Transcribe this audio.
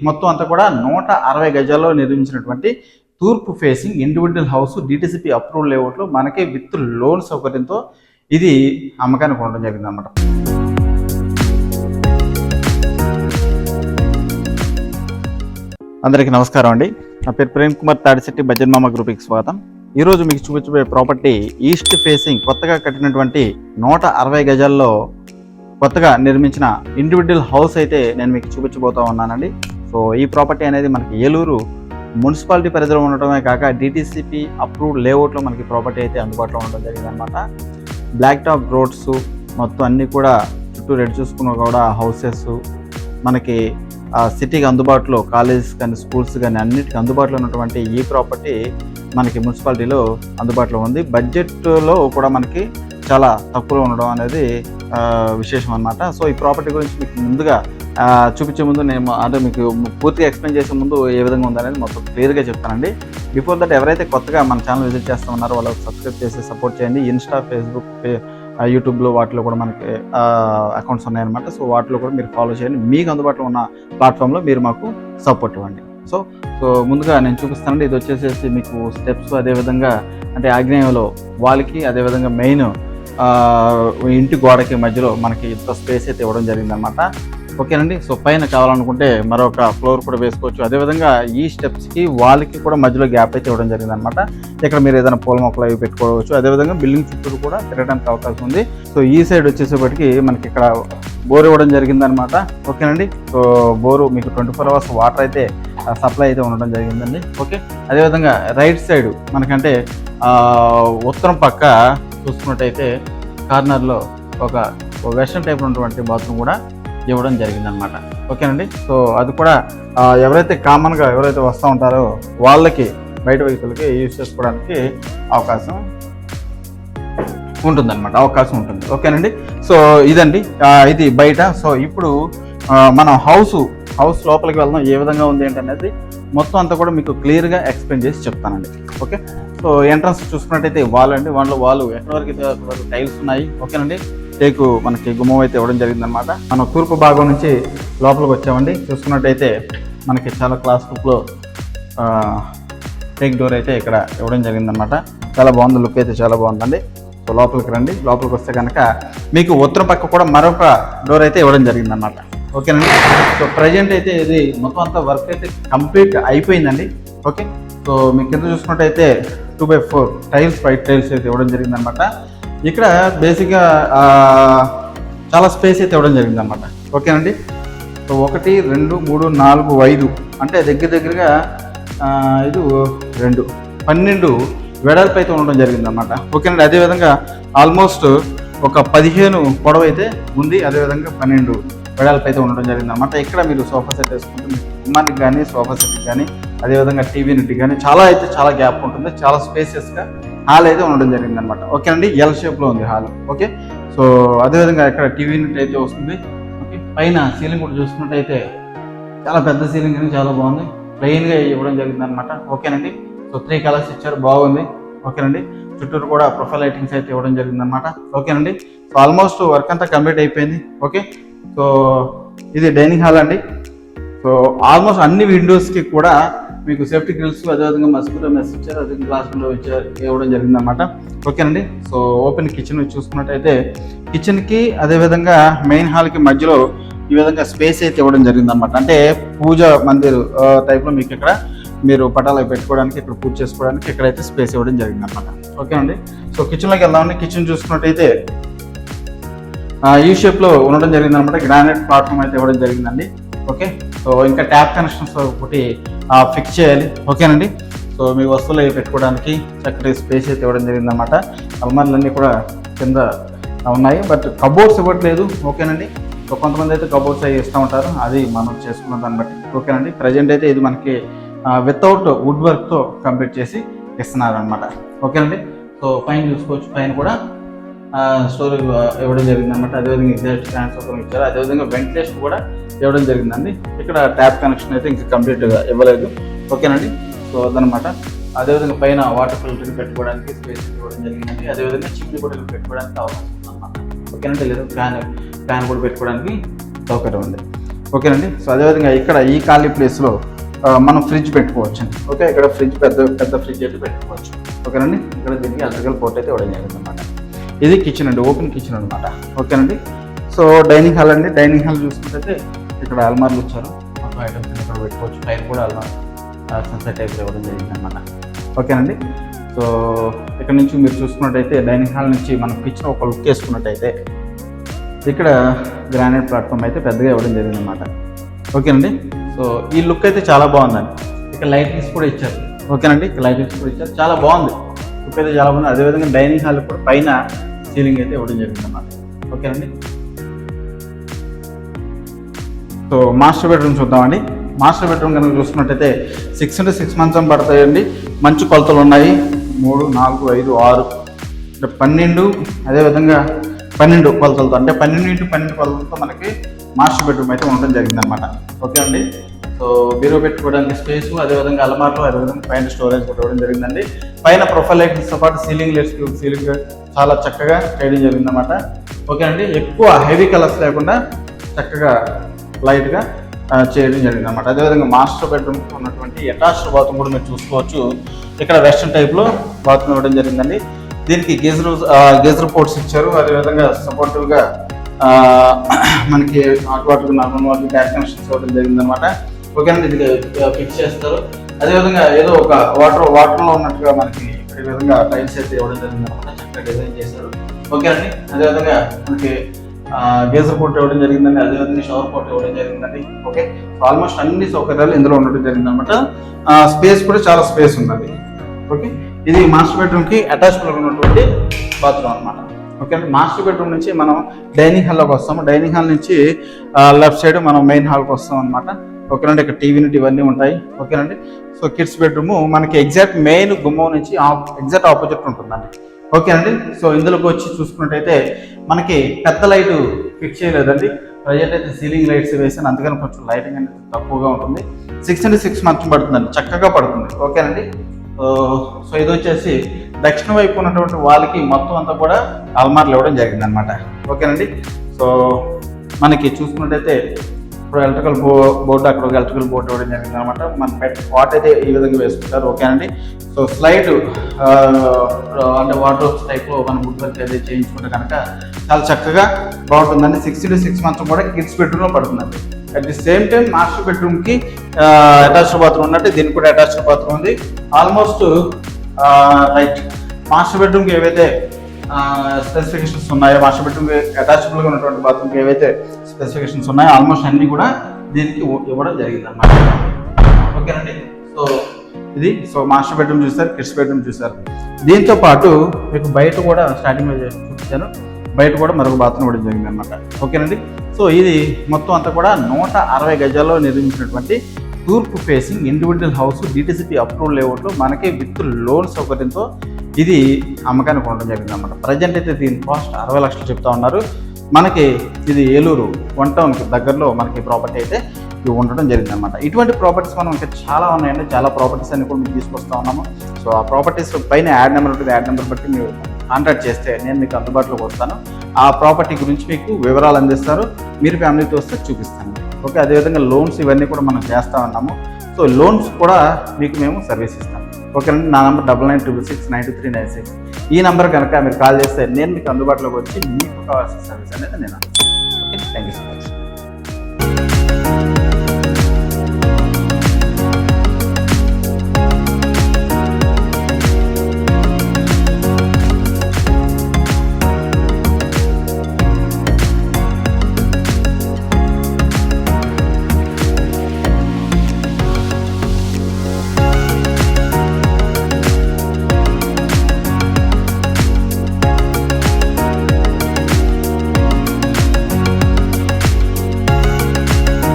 మొత్తం అంతా కూడా నూట అరవై గజాల్లో నిర్మించినటువంటి తూర్పు facing individual house DTCP approval లేఅవుట్లో మనకే విత్ లోన్ సౌకర్యంతో ఇది అమ్మకానికి ఉండడం జరిగింది అనమాట అందరికీ నమస్కారం అండి. నా పేరు ప్రేమ్ కుమార్ తాడిశెట్టి భజన్మామ గ్రూప్కి స్వాగతం. ఈరోజు మీకు చూపించబోయే ప్రాపర్టీ ఈస్ట్ ఫేసింగ్ కొత్తగా కట్టినటువంటి నూట అరవై గజాల్లో కొత్తగా నిర్మించిన ఇండివిజువల్ హౌస్ అయితే నేను మీకు చూపించబోతా ఉన్నానండి. సో ఈ ప్రాపర్టీ అనేది మనకి ఏలూరు మున్సిపాలిటీ పరిధిలో ఉండటమే కాక డిటీసీపీ అప్రూవ్డ్ లేఅవుట్లో మనకి ప్రాపర్టీ అయితే అందుబాటులో ఉండడం జరిగింది అనమాట బ్లాక్ టాప్ రోడ్స్ మొత్తం అన్నీ కూడా చుట్టూ రెడ్ చూసుకున్న కూడా హౌసెస్ మనకి సిటీకి అందుబాటులో కాలేజెస్ కానీ స్కూల్స్ కానీ అన్నిటికీ అందుబాటులో ఉన్నటువంటి ఈ ప్రాపర్టీ మనకి మున్సిపాలిటీలో అందుబాటులో ఉంది. బడ్జెట్లో కూడా మనకి చాలా తక్కువలో ఉండడం అనేది విశేషం అనమాట సో ఈ ప్రాపర్టీ గురించి మీకు ముందుగా చూపించే ముందు నేను అంటే మీకు పూర్తిగా ఎక్స్ప్లెయిన్ చేసే ముందు ఏ విధంగా ఉందనేది మొత్తం క్లియర్గా చెప్తానండి. బిఫోర్ దట్ ఎవరైతే కొత్తగా మన ఛానల్ విజిట్ చేస్తా ఉన్నారో వాళ్ళకి సబ్స్క్రైబ్ చేసి సపోర్ట్ చేయండి. ఇన్స్టా ఫేస్బుక్ యూట్యూబ్లో వాటిలో కూడా మనకి అకౌంట్స్ ఉన్నాయన్నమాట. సో వాటిలో కూడా మీరు ఫాలో చేయండి. మీకు అందుబాటులో ఉన్న ప్లాట్ఫామ్లో మీరు మాకు సపోర్ట్ ఇవ్వండి. సో సో ముందుగా నేను చూపిస్తానండి. ఇది వచ్చేసేసి మీకు స్టెప్స్ అదేవిధంగా అంటే ఆగ్నేయంలో వాళ్ళకి అదేవిధంగా మెయిన్ ఇంటి గోడకి మధ్యలో మనకి ఇంత స్పేస్ అయితే ఇవ్వడం జరిగిందనమాట ఓకేనండి. సో పైన కావాలనుకుంటే మరొక ఫ్లోర్ కూడా వేసుకోవచ్చు. అదేవిధంగా ఈ స్టెప్స్కి వాళ్ళకి కూడా మధ్యలో గ్యాప్ అయితే ఇవ్వడం జరిగింది అనమాట ఇక్కడ మీరు ఏదైనా పూల మొక్కలు అవి పెట్టుకోవచ్చు. అదేవిధంగా బిల్డింగ్ చుట్టూ కూడా తిరగడానికి అవకాశం ఉంది. సో ఈ సైడ్ వచ్చేసేపటికి మనకి ఇక్కడ బోర్ ఇవ్వడం జరిగిందనమాట ఓకేనండి. సో బోరు మీకు ట్వంటీ ఫోర్ అవర్స్ వాటర్ అయితే సప్లై అయితే ఉండడం జరిగిందండి. ఓకే. అదేవిధంగా రైట్ సైడ్ మనకంటే ఉత్తరం పక్క చూసుకున్నట్టయితే కార్నర్లో ఒక వెస్ట్రన్ టైప్ ఉన్నటువంటి బాత్రూమ్ కూడా ఇవ్వడం జరిగిందనమాట ఓకేనండి? సో అది కూడా ఎవరైతే కామన్గా ఎవరైతే వస్తూ ఉంటారో వాళ్ళకి బయట వ్యక్తులకి యూజ్ చేసుకోవడానికి అవకాశం ఉంటుందన్నమాట. అవకాశం ఉంటుంది. ఓకేనండి? సో ఇదండి. ఇది బయట. సో ఇప్పుడు మనం హౌస్ హౌస్ లోపలికి వెళ్దాం. ఏ విధంగా ఉంది ఏంటనేది మొత్తం అంతా కూడా మీకు క్లియర్గా ఎక్స్ప్లెయిన్ చేసి చెప్తానండి. ఓకే? సో ఎంట్రన్స్ చూసుకున్నట్టయితే వాల్ అండి వాళ్ళలో వాళ్ళు ఎక్కడి వరకు వరకు టైల్స్ ఉన్నాయి. ఓకేనండి? టేకు మనకి గుమ్మం అయితే ఇవ్వడం జరిగిందనమాట మనం తూర్పు భాగం నుంచి లోపలికి వచ్చామండి. చూసుకున్నట్టయితే మనకి చాలా క్లాస్ లుక్లో టేక్ డోర్ అయితే ఇక్కడ ఇవ్వడం జరిగిందనమాట చాలా బాగుంది లుక్ అయితే చాలా బాగుందండి. సో లోపలికి రండి. లోపలికి వస్తే కనుక మీకు ఉత్తర పక్క కూడా మరొక డోర్ అయితే ఇవ్వడం జరిగిందనమాట ఓకేనండి? సో ప్రజెంట్ అయితే ఇది మొత్తం అంతా వర్క్ అయితే కంప్లీట్ అయిపోయిందండి. ఓకే? సో మీకు కింద చూసుకున్నట్టయితే two by four tiles five tiles అయితే ఇవ్వడం జరిగిందనమాట ఇక్కడ బేసిక్గా చాలా స్పేస్ అయితే ఇవ్వడం జరిగిందనమాట ఓకేనండి సో ఒకటి రెండు మూడు నాలుగు ఐదు. అంటే దగ్గర దగ్గరగా ఇది ఐదు రెండు. పన్నెండు వెడల్పు అయితే ఉండడం జరిగిందనమాట ఓకేనండి అదేవిధంగా ఆల్మోస్ట్ ఒక పదిహేను పొడవు అయితే ఉంది. అదేవిధంగా పన్నెండు వెడల్పు అయితే ఉండడం జరిగిందనమాట ఇక్కడ మీరు సోఫా సెట్ వేసుకుంటే మీకు కానీ సోఫా సెట్కి కానీ అదేవిధంగా టీవీ కానీ చాలా అయితే చాలా గ్యాప్ ఉంటుంది. చాలా స్పేసెస్గా హాల్ అయితే ఉండడం జరిగింది అనమాట ఓకేనండి ఎల్ షేప్లో ఉంది హాల్. ఓకే సో అదేవిధంగా ఇక్కడ టీవీ యూనిట్ అయితే వస్తుంది. ఓకే పైన సీలింగ్ కూడా చూసుకున్నట్టయితే చాలా పెద్ద సీలింగ్ అని చాలా బాగుంది. ప్లెయిన్గా ఇవ్వడం జరిగింది అనమాట ఓకేనండి సో త్రీ కలర్స్ ఇచ్చారు. బాగుంది. ఓకేనండి చుట్టూరు కూడా ప్రొఫైల్ లైటింగ్స్ అయితే ఇవ్వడం జరిగింది అనమాట ఓకేనండి సో ఆల్మోస్ట్ వర్క్ అంతా కంప్లీట్ అయిపోయింది. ఓకే సో ఇది డైనింగ్ హాల్ అండి. సో ఆల్మోస్ట్ అన్ని విండోస్కి కూడా మీకు సేఫ్టీ గ్రిల్స్ అదేవిధంగా మస్కిటో మెస్ ఇచ్చారు అదే గ్లాస్ విండో ఇచ్చారు ఇవ్వడం జరిగిందన్నమాట. ఓకేనండి? సో ఓపెన్ కిచెన్ చూసుకున్నట్టయితే కిచెన్కి అదేవిధంగా మెయిన్ హాల్కి మధ్యలో ఈ విధంగా స్పేస్ అయితే ఇవ్వడం జరిగిందనమాట అంటే పూజ మందిర్ టైప్లో మీకు ఇక్కడ మీరు పటాలు పెట్టుకోవడానికి ఇక్కడ పూజ చేసుకోవడానికి ఇక్కడైతే స్పేస్ ఇవ్వడం జరిగిందనమాట ఓకేనండి? సో కిచెన్లోకి వెళ్దామండి. కిచెన్ చూసుకున్నట్టయితే ఈ షేప్లో ఉండడం జరిగిందనమాట గ్రానైట్ ప్లాట్ఫామ్ అయితే ఇవ్వడం జరిగిందండి. ఓకే? సో ఇంకా ట్యాప్ కనెక్షన్స్ ఒకటి ఫిక్స్ చేయాలి. ఓకేనండి? సో మీ వస్తువులు అవి పెట్టుకోవడానికి చక్కటి స్పేస్ అయితే ఇవ్వడం జరిగిందనమాట అల్మార్లన్నీ కూడా కింద ఉన్నాయి. బట్ కబోర్డ్స్ ఇవ్వట్లేదు. ఓకేనండి? సో కొంతమంది అయితే కబోర్డ్స్ అవి ఇస్తూ ఉంటారు. అది మనం చేసుకున్న దాన్ని బట్టి. ఓకేనండి? ప్రజెంట్ అయితే ఇది మనకి వితౌట్ వుడ్ వర్క్తో కంప్లీట్ చేసి ఇస్తున్నారు అనమాట ఓకేనండి? సో పైన చూసుకోవచ్చు. పైన కూడా. స్టోర్ ఇవ్వడం జరిగింది అనమాట అదేవిధంగా ఎగ్జాస్ట్ ఫ్యాన్స్ ఒకరు ఇచ్చారు. అదేవిధంగా వెంటిలేషన్ కూడా ఇవ్వడం జరిగిందండి. ఇక్కడ ట్యాప్ కనెక్షన్ అయితే ఇంకా కంప్లీట్గా ఇవ్వలేదు. ఓకేనండి? సో అదనమాట అదేవిధంగా పైన వాటర్ ఫిల్టర్ పెట్టుకోవడానికి స్పేస్ ఇవ్వడం జరిగిందండి. అదేవిధంగా చిమ్ని కూడా పెట్టుకోవడానికి అవకాశం ఉందన్నమాట. ఓకేనండి? లేదు ఫ్యాన్ ఫ్యాన్ కూడా పెట్టుకోవడానికి సౌకర్యం ఉంది. ఓకేనండి? సో అదేవిధంగా ఇక్కడ ఈ ఖాళీ ప్లేస్లో మనం ఫ్రిడ్జ్ పెట్టుకోవచ్చు ఓకే? ఇక్కడ ఫ్రిడ్జ్ పెద్ద పెద్ద ఫ్రిడ్జ్ అయితే పెట్టుకోవచ్చు. ఓకేనండి? ఇక్కడ దీనికి ఎలక్ట్రికల్ పోర్ట్ అయితే ఇవ్వడం జరిగిందనమాట ఇది కిచెన్ అండి ఓపెన్ కిచెన్ అనమాట ఓకేనండి? సో డైనింగ్ హాల్ అండి. డైనింగ్ హాల్ చూసుకుంటే ఇక్కడ అల్మార్లు ఇచ్చారు మొత్తం ఐటమ్స్ ఇక్కడ పెట్టుకోవచ్చు. పైన కూడా అల్మార్ సన్సెట్ టైప్ ఇవ్వడం జరిగింది అనమాట ఓకేనండి? సో ఇక్కడ నుంచి మీరు చూసుకున్నట్టయితే డైనింగ్ హాల్ నుంచి మనం కిచెన్ ఒక లుక్ వేసుకున్నట్టయితే ఇక్కడ గ్రానైట్ ప్లాట్ఫామ్ అయితే పెద్దగా ఇవ్వడం జరిగింది అనమాట ఓకేనండి? సో ఈ లుక్ అయితే చాలా బాగుందండి. ఇక్కడ లైటింగ్స్ కూడా ఇచ్చారు. ఓకేనండి? ఇక్కడ లైటింగ్స్ కూడా ఇచ్చారు. చాలా బాగుంది. లుక్ అయితే చాలా బాగుంది. అదేవిధంగా డైనింగ్ హాల్ కూడా పైన సీలింగ్ అయితే ఇవ్వడం జరిగింది అనమాట ఓకేనండి సో మాస్టర్ బెడ్రూమ్ చూద్దామండి. మాస్టర్ బెడ్రూమ్ కనుక చూసుకున్నట్టయితే సిక్స్ ఇంటూ సిక్స్ మంత్స్ పడతాయండి? మంచి కొలతలు ఉన్నాయి. మూడు నాలుగు ఐదు ఆరు అంటే పన్నెండు అదేవిధంగా పన్నెండు కొలతలతో అంటే పన్నెండు ఇంటూ పన్నెండు కొలతలతో మనకి మాస్టర్ బెడ్రూమ్ అయితే ఉండడం జరిగింది అనమాట ఓకే అండి? సో బీరో పెట్టుకోవడానికి స్పేస్ అదేవిధంగా అలమార్లు అదేవిధంగా పైన స్టోరేజ్ కూడా ఇవ్వడం జరిగిందండి. పైన ప్రొఫైల్ లైట్స్తో పాటు సీలింగ్ లైట్స్ సీలింగ్ చాలా చక్కగా చేయడం జరిగిందన్నమాట. ఓకే అండి ఎక్కువ హెవీ కలర్స్ లేకుండా చక్కగా లైట్గా చేయడం జరిగింది అనమాట అదేవిధంగా మాస్టర్ బెడ్రూమ్ ఉన్నటువంటి అటాచ్డ్ బాత్రూమ్ కూడా మీరు చూసుకోవచ్చు. ఇక్కడ వెస్ట్రన్ టైప్లో బాత్రూమ్ ఇవ్వడం జరిగిందండి. దీనికి గేజర్ గేజర్ పోర్ట్స్ ఇచ్చారు. అదేవిధంగా సపోర్టివ్గా మనకి hot water normal water gas connections ఇవ్వడం జరిగిందనమాట అనమాట ఇది ఫిక్స్ చేస్తారు. అదేవిధంగా ఏదో ఒక వాటర్ వాటర్లో ఉన్నట్టుగా మనకి ఈ విధంగా టైల్స్ అయితే ఇవ్వడం జరిగింది అనమాట చక్కగా డిజైన్ చేశారు ఓకేనండి అదేవిధంగా మనకి గేజర్ పోర్ట్ ఇవ్వడం జరిగిందండి. అదేవిధంగా షవర్ పోర్ట్ ఇవ్వడం జరిగిందండి. ఓకే? ఆల్మోస్ట్ అన్ని సౌకర్యాలు ఇందులో ఉండడం జరిగింది అనమాట స్పేస్ కూడా చాలా స్పేస్ ఉందండి. ఓకే? ఇది మాస్టర్ బెడ్రూమ్కి అటాచ్మెంట్ ఉన్నటువంటి బాత్రూమ్ అనమాట ఓకే అండి? మాస్టర్ బెడ్రూమ్ నుంచి మనం డైనింగ్ హాల్లోకి వస్తాము. డైనింగ్ హాల్ నుంచి లెఫ్ట్ సైడ్ మనం మెయిన్ హాల్కి వస్తాం అనమాట ఓకేనండి ఇక్కడ టీవీ నుండి ఇవన్నీ ఉంటాయి. ఓకేనండి. సో కిడ్స్ బెడ్రూమ్ మనకి ఎగ్జాక్ట్ మెయిన్ గుమ్మం నుంచి ఎగ్జాక్ట్ ఆపోజిట్ ఉంటుందండి. ఓకేనండి. సో ఇందులోకి వచ్చి చూసుకున్నట్టయితే మనకి పెద్ద లైట్ ఫిక్స్ చేయలేదండి. ప్రజెంట్ అయితే సీలింగ్ లైట్స్ వేసాను. అందుకని కొంచెం లైటింగ్ అనేది తక్కువగా ఉంటుంది. సిక్స్ అండ్ సిక్స్ మంత్స్ పడుతుందండి. చక్కగా పడుతుంది. ఓకేనండి. సో సో ఇది వచ్చేసి దక్షిణ వైపు ఉన్నటువంటి వాళ్ళకి మొత్తం అంతా కూడా అల్మార్లు ఇవ్వడం జరిగింది అనమాట ఓకేనండి. సో మనకి చూసుకున్నట్టయితే ఇప్పుడు ఎలక్ట్రికల్ బో బోర్డు అక్కడ ఒక ఎలక్ట్రికల్ బోర్డు ఇవ్వడం జరిగింది అనమాట మన పెట్ వాట్ అయితే ఈ విధంగా వేసుకుంటారు. ఓకేనండి సో స్లైడ్ అంటే వాటర్ టైప్లో మనం వుడ్ వర్క్ అయితే చేయించుకుంటే కనుక చాలా చక్కగా బాగుంటుందండి. సిక్స్ టు సిక్స్ మంత్స్ కూడా కిడ్స్ బెడ్రూమ్లో పడుతుందండి. At the same time master బెడ్రూమ్కి అటాచ్డ్ బాత్రూమ్ ఉన్నట్టు దీనికి కూడా అటాచ్డ్ బాత్రూమ్ ఉంది. ఆల్మోస్ట్ రైట్ మాస్టర్ బెడ్రూమ్కి ఏవైతే స్పెసిఫికేషన్స్ ఉన్నాయో. మాస్టర్ బెడ్రూమ్కి అటాచబుల్గా ఉన్నటువంటి బాత్రూమ్కి ఏవైతే స్పెసిఫికేషన్స్ ఉన్నాయో ఆల్మోస్ట్ అన్ని కూడా దీనికి ఇవ్వడం జరిగింది అన్నమాట ఓకేనండి? సో ఇది సో మాస్టర్ బెడ్రూమ్ చూసారు కిడ్స్ బెడ్రూమ్ చూసారు దీంతో పాటు మీకు బయట కూడా స్టార్టింగ్ చూపించాను. బయట కూడా మరొక బాత్రూమ్ ఇవ్వడం జరిగింది అనమాట ఓకేనండి? సో ఇది మొత్తం అంతా కూడా నూట అరవై గజాల్లో నిర్మించినటువంటి తూర్పు facing individual house DTCP approval లేఅవుట్లో మనకి విత్ లోన్ సౌకర్యంతో ఇది అమ్మకానికి ఉండడం జరిగింది అనమాట ప్రజెంట్ అయితే దీని కాస్ట్ అరవై లక్షలు చెప్తా ఉన్నారు. మనకి ఇది ఏలూరు వన్ టౌన్కి దగ్గరలో మనకి ప్రాపర్టీ అయితే ఇవి ఉండడం జరిగింది అనమాట ఇటువంటి ప్రాపర్టీస్ మనం ఇంకా చాలా ఉన్నాయండి. చాలా ప్రాపర్టీస్ అన్ని కూడా మీకు తీసుకొస్తా ఉన్నాము. సో ఆ ప్రాపర్టీస్ పైన యాడ్ నెంబర్ ఉంటుంది. యాడ్ నెంబర్ బట్టి మీరు కాంటాక్ట్ చేస్తే నేను మీకు అందుబాటులోకి వస్తాను. ఆ ప్రాపర్టీ గురించి మీకు వివరాలు అందిస్తారు. మీరు ఫ్యామిలీతో వస్తే చూపిస్తాను. ఓకే అదేవిధంగా లోన్స్ ఇవన్నీ కూడా మనం చేస్తా ఉన్నాము. సో లోన్స్ కూడా మీకు మేము సర్వీస్ ఇస్తాం ఓకేనండి నా number double nine two six nine two three nine six. ఈ నెంబర్ కనుక మీరు కాల్ చేస్తే నేను మీకు అందుబాటులోకి వచ్చి మీకు కావాల్సిన సర్వీస్ అనేది నేను okay thank you so much